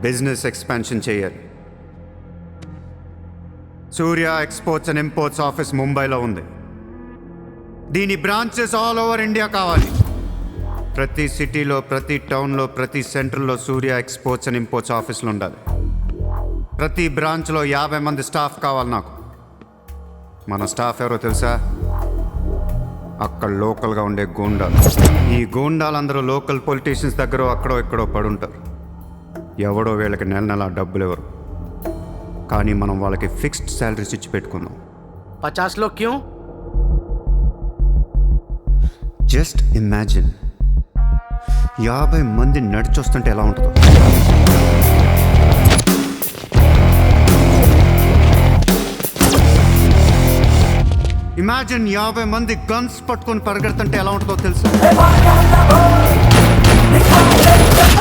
Business expansion చేయాలి. Surya exports and imports office ముంబైలో ఉంది. దీని బ్రాంచెస్ ఆల్ ఓవర్ ఇండియా కావాలి. ప్రతి సిటీలో ప్రతి టౌన్లో ప్రతి సెంటర్లో సూర్య ఎక్స్పోర్ట్స్ అండ్ ఇంపోర్ట్స్ ఆఫీసులు ఉండాలి. ప్రతి బ్రాంచ్లో యాభై మంది స్టాఫ్ కావాలి నాకు. మన స్టాఫ్ ఎవరో తెలుసా? అక్కడ లోకల్గా ఉండే గూండాలు. ఈ గూండాలందరూ లోకల్ పొలిటీషియన్స్ దగ్గర అక్కడో ఎక్కడో పడుంటారు. ఎవడో వీళ్ళకి నెల నెల డబ్బులు ఎవరు కానీ మనం వాళ్ళకి ఫిక్స్డ్ శాలరీస్ ఇచ్చి పెట్టుకుందాం. పచాస్లో క్యూ? జస్ట్ ఇమాజిన్ యాభై మంది నడిచొస్తుంటే ఎలా ఉంటుందో. ఇమాజిన్ యాభై మంది గన్స్ పట్టుకొని పరిగెడుతుంటే ఎలా ఉంటుందో తెలుసు?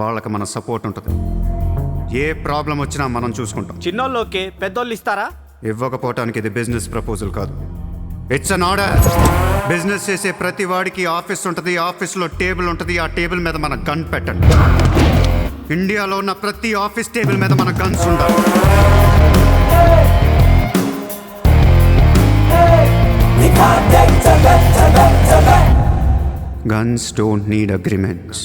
వాళ్ళకి మన సపోర్ట్ ఉంటుంది. ఏ ప్రాబ్లం వచ్చినా మనం చూసుకుంటాం. చిన్నోళ్ళు ఓకే పెద్దోళ్ళు ఇస్తారా? ఇవ్వకపోవటానికి ఇది బిజినెస్ ప్రపోజల్ కాదు. ఇట్స్ అన్ ఆర్డర్ బిజినెస్ చేసే ప్రతి వాడికి ఆఫీస్ ఉంటుంది ఆఫీస్లో టేబుల్ ఉంటుంది ఆ టేబుల్ మీద మన గన్ పెట్టండి. ఇండియాలో ఉన్న ప్రతి ఆఫీస్ టేబుల్ మీద మన గన్స్ ఉండాలి. గన్స్ డోంట్ నీడ్ అగ్రిమెంట్స్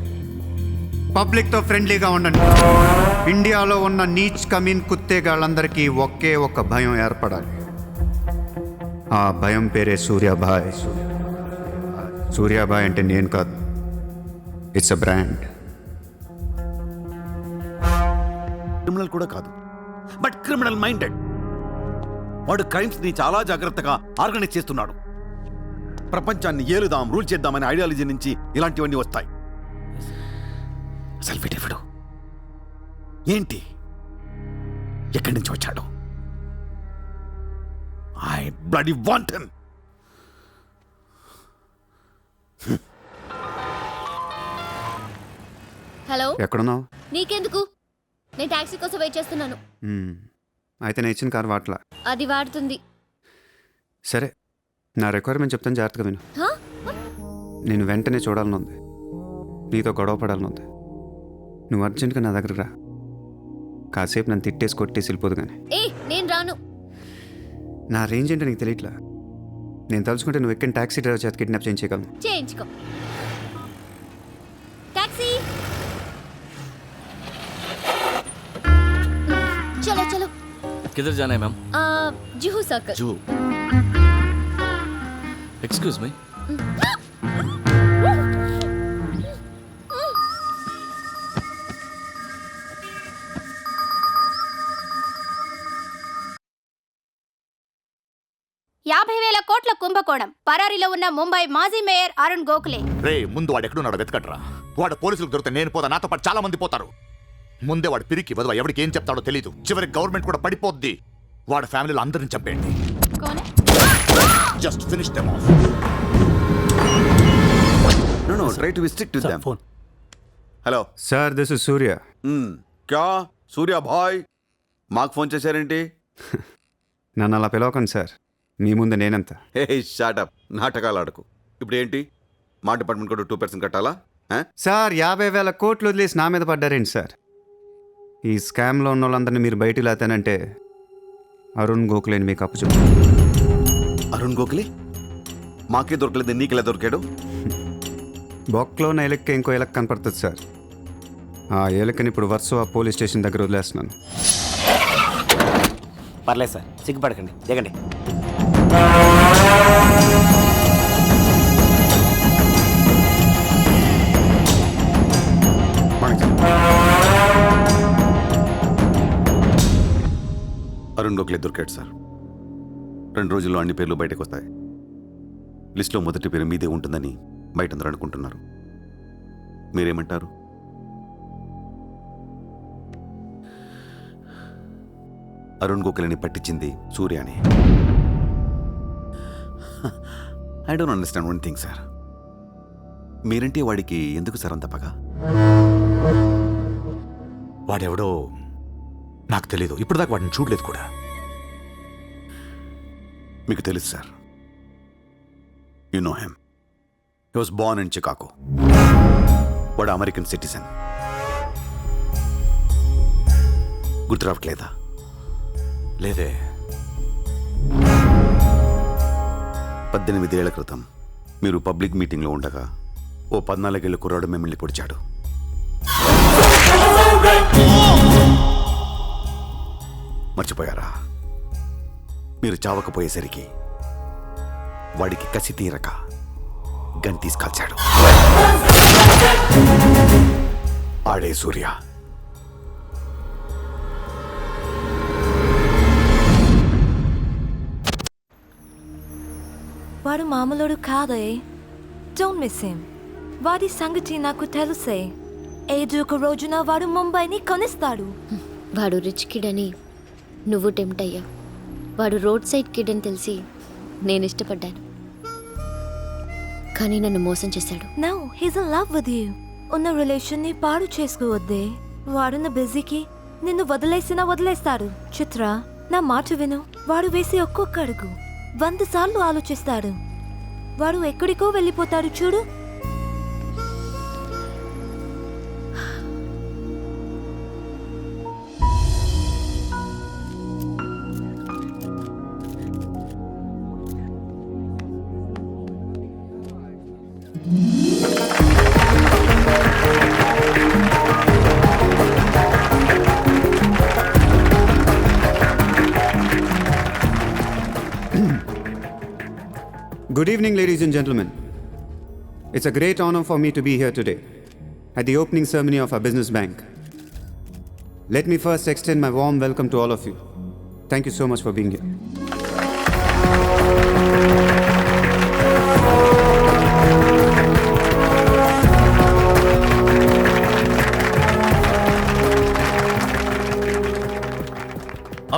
పబ్లిక్తో ఫ్రెండ్లీగా ఉండండి. ఇండియాలో ఉన్న నీచ్ కమీన్ కుత్తేగాళ్ళందరికీ ఒకే ఒక భయం ఏర్పడాలి. ఆ భయం పేరే సూర్యాభాయ్. సూర్యాభాయ్ అంటే నేను కాదు. ఇట్స్ అ బ్రాండ్ క్రిమినల్ కూడా కాదు. బట్ క్రిమినల్ మైండెడ్ వాడు క్రైమ్స్ని చాలా జాగ్రత్తగా ఆర్గనైజ్ చేస్తున్నాడు. ప్రపంచాన్ని ఏలుదాం రూల్ చేద్దామనే ఐడియాలజీ నుంచి ఇలాంటివన్నీ వస్తాయి. అసలు వీడెవడు ఏంటి? ఎక్కడి నుంచి వచ్చాడు? I bloody want hello? ఎక్కడున్నావు? నీకెందుకు? నేను టాక్సీ కోసం వెయిట్ చేస్తున్నాను. మ్మ్. అయితే నేను ఇచ్చిన కారు వాట్లా అది వాడుతుంది. సరే. నా రిక్వైర్మెంట్ చెప్తాను జాగ్రత్తగా విను. హా? నేను వెంటనే చూడాలని ఉంది నీతో గొడవ పడాలని ఉంది నువ్వు అర్జెంటుగా నా దగ్గరకు రా కాసేపు నన్ను తిట్టేసి కొట్టేసి వెళ్ళిపోదు కానీ ఏ నేను రాను నా రేంజ్ ఏంటో నీకు తెలియట్లా నేను తలుచుకుంటే నువ్వు ఎక్కిన టాక్సీ డ్రైవర్ చేత కిడ్నాప్ చేయించగలను చేయించుకో టాక్సీ చలో చలో किधर जाना है मैम ఆ, జుహూ సర్కిల్ जू एक्सक्यूज मी యాభై వేల కోట్ల కుంభకోణం. పరారీలో ఉన్న ముంబై మాజీ మేయర్ అరుణ్ గోఖలే. రే ముందు వాడు ఎక్కడున్నాడు వెతకట్రా. వాడు పోలీసులకు దొరికితే నేను పోతా నాతో పాటు చాలా మంది పోతారు. ముందే వాడు పిరికి వదవ ఎవరికి ఏం చెప్తాడో తెలియదు చివరికి గవర్నమెంట్ కూడా పడిపోద్ది. వాడి ఫ్యామిలీలో అందరిని చంపేయండి. Just finish them off no no try to stick to them phone hello sir this is Surya క్యా సూర్య భాయ్ మాకు ఫోన్ చేశారేంటి నన్ను అలా పిలవకండి సార్ మీ ముందు నేనంత. హే షాటప్ నాటకాలు ఆడకు. ఇప్పుడు ఏంటి మా డిపార్ట్మెంట్ కూడా టూ పర్సెంట్ కట్టాలా? ఆ? సార్ యాభై వేల కోట్లు వదిలేసి నా మీద పడ్డారేంటి సార్? ఈ స్కామ్లో ఉన్న వాళ్ళందరినీ మీరు బయటికి లేతానంటే అరుణ్ గోఖలేని మీకు అప్పు చెప్పు అరుణ్ గోఖలే? మాకే దొరకలేదు నీకెలా దొరికాడు? బొక్కలో ఉన్న ఎలక్క ఇంకో ఎలక్ కనపడుతుంది సార్. ఆ ఏలకని ఇప్పుడు వర్సో పోలీస్ స్టేషన్ దగ్గర వదిలేస్తున్నాను. పర్లేదు సార్ సిగ్గుపడకండి. దిగండి. అరుణ్ గోఖలే దొరికాడు సార్. రెండు రోజుల్లో అన్ని పేర్లు బయటకు వస్తాయి లిస్టులో మొదటి పేరు మీదే ఉంటుందని బయట అందరూ అనుకుంటున్నారు. మీరేమంటారు? అరుణ్ గోఖలేని పట్టించింది సూర్య అని I don't understand one thing sir మీరంటే వాడికి ఎందుకు సార్ అంత పగ? వాడెవడో నాకు తెలీదు. ఇప్పటిదాకా వాడిని చూడలేదు కూడా. మీకు తెలుసు sir you know him he was born in Chicago వాడు అమెరికన్ సిటిజన్ గుర్తు రావట్లేదా లేదే. పద్దెనిమిదేళ్ళ క్రితం మీరు పబ్లిక్ మీటింగ్లో ఉండగా ఓ పద్నాలుగేళ్ళ కుర్రాడు మిమ్మల్ని పొడిచాడు. మర్చిపోయారా? మీరు చావకపోయేసరికి వాడికి కసి తీరక గన్ తీసుకాల్చాడు ఆడే సూర్య. వాడు మామూలుడు కాదే. డోంట్ మిస్ హిమ్ వాడి సంగతి నాకు తెలుసే. ఏదో ఒక రోజున వాడు ముంబైని కొనిస్తాడు. వాడు రిచ్ కిడ్ అని నువ్వు టెంప్ట్ అయ్యావు వాడు రోడ్ సైడ్ కిడ్ అని తెలిసి నేను ఇష్టపడ్డాను. కానీ నన్ను మోసం చేశాడు. No he's in love with you ఉన్న రిలేషన్ని పాడు చేసుకోవద్దే. వాడున్న బిజీకి నిన్ను వదిలేసినా వదిలేస్తాడు. చిత్ర నా మాట విను. వాడు వేసే ఒక్కొక్క అడుగు. వంద సార్లు ఆలోచిస్తాడు. వాడు ఎక్కడికో వెళ్ళిపోతాడు చూడు. Good evening, ladies and gentlemen. It's a great honor for me to be here today at the opening ceremony of our business bank. Let me first extend my warm welcome to all of you. Thank you so much for being here.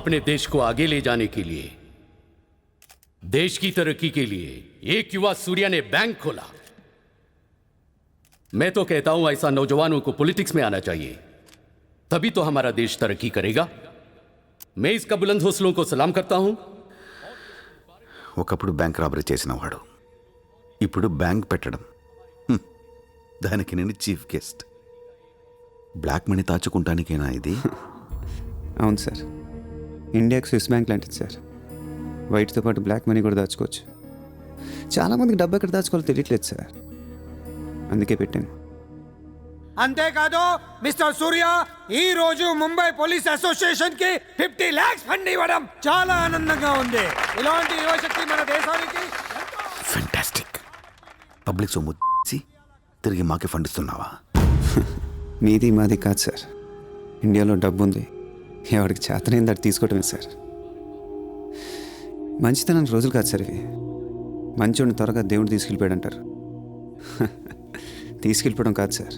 अपने देश को आगे ले जाने के लिए देश की तरक्की के लिए एक युवा सूर्या ने बैंक खोला मैं तो कहता हूं ऐसा नौजवानों को पॉलिटिक्स में आना चाहिए तभी तो हमारा देश तरक्की करेगा मैं इसका बुलंद हौसलों को सलाम करता हूं ఒకప్పుడు బ్యాంక్ రాబరీ చేసిన వాడు ఇప్పుడు బ్యాంక్ పెట్టడం హ్మ్. దానికి నేను చీఫ్ గెస్ట్ బ్లాక్ మనీ దాచుకుంటానికేనా ఇది అవును సార్ ఇండియాకి స్విస్ బ్యాంక్ లాంటిది సార్ వైట్తో పాటు బ్లాక్ మనీ కూడా దాచుకోవచ్చు. చాలామందికి డబ్బు ఎక్కడ దాచుకోవాలో తెలియట్లేదు సార్. అందుకే పెట్టాను. అంతేకాదు మిస్టర్ సూర్య ఈ రోజు ముంబై పోలీస్ అసోసియేషన్కి ఫిఫ్టీ లాక్స్ ఫండ్ ఇవ్వడం చాలా ఆనందంగా ఉంది. ఇలాంటి యువశక్తి మన దేశానికి ఫెంటాస్టిక్ పబ్లిక్ సొమ్ము తిరిగి మాకే ఫండ్ ఇస్తున్నావా? మీది మాది కాదు సార్. ఇండియాలో డబ్బు ఉంది ఎవరికి చేతనైంది అది తీసుకోవటమే సార్. మంచితనానికి రోజులు కాదు సార్ ఇవి. మంచోడిని త్వరగా దేవుడు తీసుకెళ్ళిపోయాడు అంటారు తీసుకెళ్ళిపోవడం కాదు సార్.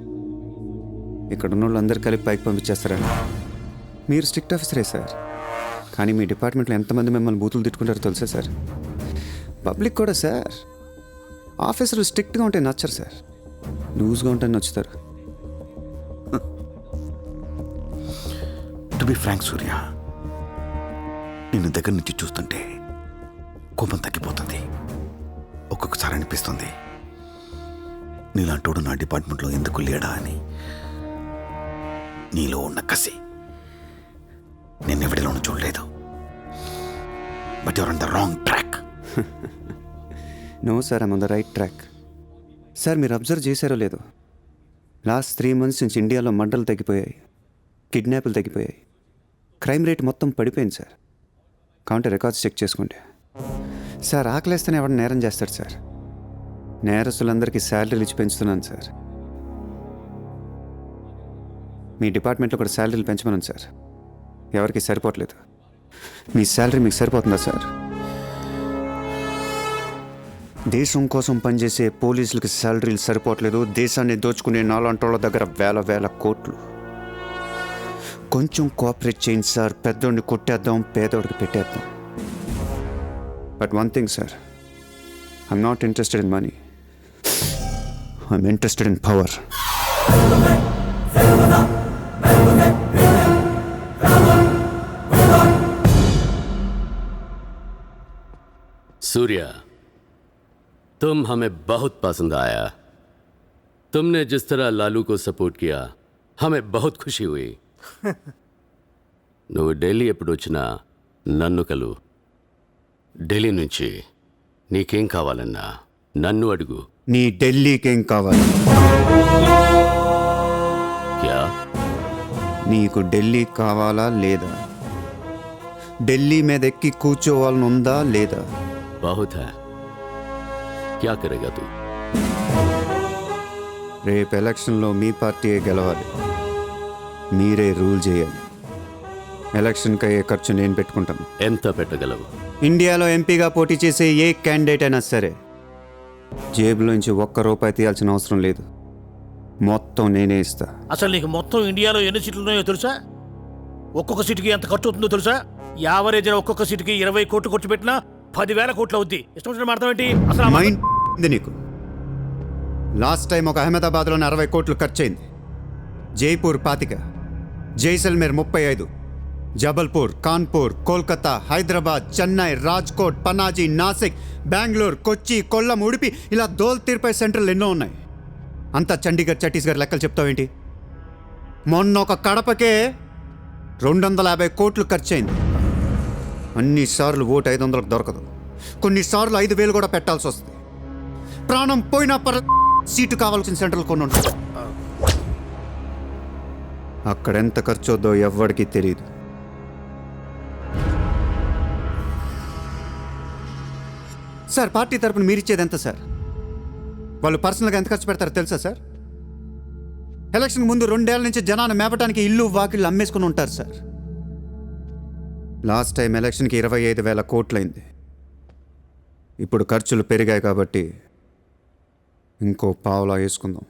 ఇక్కడ ఉన్న వాళ్ళందరూ కలిపి పైకి పంపించేస్తారని. మీరు స్ట్రిక్ట్ ఆఫీసరే సార్. కానీ మీ డిపార్ట్మెంట్లో ఎంతమంది మిమ్మల్ని బూతులు తిట్టుకుంటారో తెలుసా సార్? పబ్లిక్ కూడా సార్. ఆఫీసర్లు స్ట్రిక్ట్గా ఉంటే నచ్చరు సార్. లూజ్గా ఉంటే నచ్చుతారు. టు బి ఫ్రాంక్ సూర్య నిన్ను దగ్గర నుంచి చూస్తుంటే కోపం తగ్గిపోతుంది. ఒక్కొక్కసారి అనిపిస్తుంది నీలాంటోడు నా డిపార్ట్మెంట్లో ఎందుకు లేడా అని. నీలో ఉన్న కసి. నేను చూడలేదు. But your on the wrong track. No sir I'm on the right track. Sir మీరు అబ్జర్వ్ చేశారో లేదో. లాస్ట్ త్రీ మంత్స్ నుంచి ఇండియాలో మంటలు తగ్గిపోయాయి. కిడ్నాపులు తగ్గిపోయాయి. క్రైమ్ రేట్ మొత్తం పడిపోయింది సార్. కౌంటర్ రికార్డ్స్ చెక్ చేసుకోండి సార్ ఆకలేస్తేనే ఎవరిని నేరం చేస్తాడు సార్. నేరస్తులందరికీ శాలరీలు ఇచ్చి పెంచుతున్నాను సార్. మీ డిపార్ట్మెంట్లో కూడా శాలరీలు పెంచమన్నాను సార్. ఎవరికి సరిపోవట్లేదు. మీ శాలరీ మీకు సరిపోతుందా సార్? దేశం కోసం పనిచేసే పోలీసులకి శాలరీలు సరిపోవట్లేదు. దేశాన్ని దోచుకునే నాలాంటోళ్ళ దగ్గర వేల వేల కోట్లు. కొంచెం కోఆపరేట్ చేయండి సార్. పెద్దోడిని కొట్టేద్దాం పేదోడికి పెట్టేద్దాం. but one thing sir I'm not interested in money I'm interested in power Surya तुम हमें बहुत पसंद आया तुमने जिस तरह लालू को सपोर्ट किया हमें बहुत खुशी हुई నువ్వు ఢిల్లీ ఎప్పుడు వచ్చినా నన్ను కలు ఢిల్లీ నుంచి నీకేం కావాలన్నా నన్ను అడుగు. నీ ఢిల్లీకేం కావాలి? క్యా? నీకు ఢిల్లీ కావాలా లేదా? ఢిల్లీ మీద ఎక్కి కూర్చోవాలని ఉందా లేదా? బహుధా క్యా కరేగా రేపు ఎలక్షన్లో మీ పార్టీయే గెలవాలి. మీరే రూల్ చేయాలి. ఎలక్షన్కి అయ్యే ఖర్చు నేను పెట్టుకుంటాను. ఎంత పెట్టగలవు? ఇండియాలో ఎంపీగా పోటీ చేసే ఏ క్యాండిడేట్ అయినా సరే జేబులోంచి ఒక్క రూపాయి తీయాల్సిన అవసరం లేదు. మొత్తం నేనే ఇస్తా. అసలు నీకు మొత్తం ఇండియాలో ఎన్ని సీట్లు ఉన్నాయో తెలుసా? ఒక్కొక్క సీటుకి ఎంత ఖర్చు అవుతుందో తెలుసా? యావరేజ్ ఒక్కొక్క సీటుకి ఇరవై కోట్లు ఖర్చు పెట్టినా పదివేల కోట్లు అవుద్ది. ఇష్టం వచ్చిన అర్థం ఏంటి? అసలు మైండ్ ఉంది నీకు. లాస్ట్ టైం ఒక అహ్మదాబాద్లోనే అరవై కోట్లు ఖర్చయింది జైపూర్ పాతిక జైసల్మేర్ ముప్పై ఐదు. జబల్పూర్ కాన్పూర్ కోల్కతా హైదరాబాద్ చెన్నై రాజ్కోట్ పనాజీ నాసిక్ బెంగళూరు కొచ్చి కొల్లం ఉడిపి ఇలా దోల్ తీర్పై సెంటర్లు ఎన్నో ఉన్నాయి. అంతా చండీగఢ్ ఛత్తీస్గఢ్ లెక్కలు చెప్తావేంటి? మొన్న ఒక కడపకే రెండు వందల యాభై కోట్లు ఖర్చయింది. అన్నిసార్లు ఓటు ఐదు వందలకు దొరకదు. కొన్నిసార్లు ఐదు వేలు కూడా పెట్టాల్సి వస్తుంది. ప్రాణం పోయినా పర సీటు కావాల్సిన సెంటర్లు కొన్ని ఉంటాయి. అక్కడ ఎంత ఖర్చు అవుద్దో ఎవ్వడికి తెలియదు సార్ పార్టీ తరపున మీరు ఇచ్చేది ఎంత సార్? వాళ్ళు పర్సనల్గా ఎంత ఖర్చు పెడతారో తెలుసా సార్? ఎలక్షన్ ముందు రెండేళ్ళ నుంచి జనాన్ని మేపటానికి ఇల్లు వాకిళ్ళు అమ్మేసుకుని ఉంటారు సార్. లాస్ట్ టైం ఎలక్షన్కి ఇరవై ఐదు వేల కోట్లయింది ఇప్పుడు ఖర్చులు పెరిగాయి కాబట్టి ఇంకో పావులా వేసుకుందాం.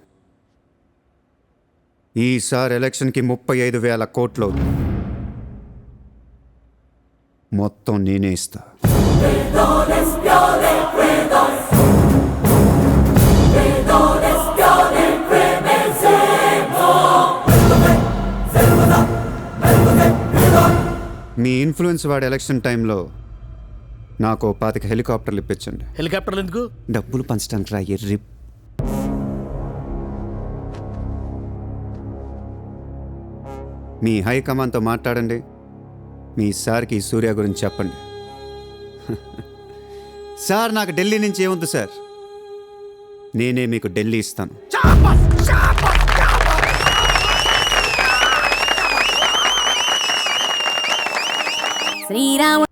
ఈసారి ఎలక్షన్కి ముప్పై ఐదు వేల కోట్లు మొత్తం నేనే ఇస్తా. మీ ఇన్ఫ్లుయెన్స్ వాడి ఎలక్షన్ టైంలో నాకు పాతిక హెలికాప్టర్లు ఇప్పించండి. హెలికాప్టర్లు ఎందుకు? డబ్బులు పంచడానికి రా ఎర్రి. మీ హైకమాండ్తో మాట్లాడండి. మీ సార్కి ఈ సూర్య గురించి చెప్పండి. సార్ నాకు ఢిల్లీ నుంచి ఏముంది సార్? నేనే మీకు ఢిల్లీ ఇస్తాను. శ్రీరాము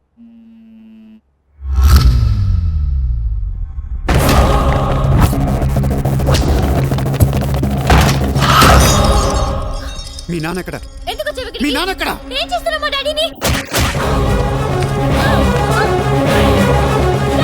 మీ నాన్న ఎక్కడ? ఎందుకు మీ నాన్న ఎక్కడ? ఏం చేస్తున్నామా డాడీని?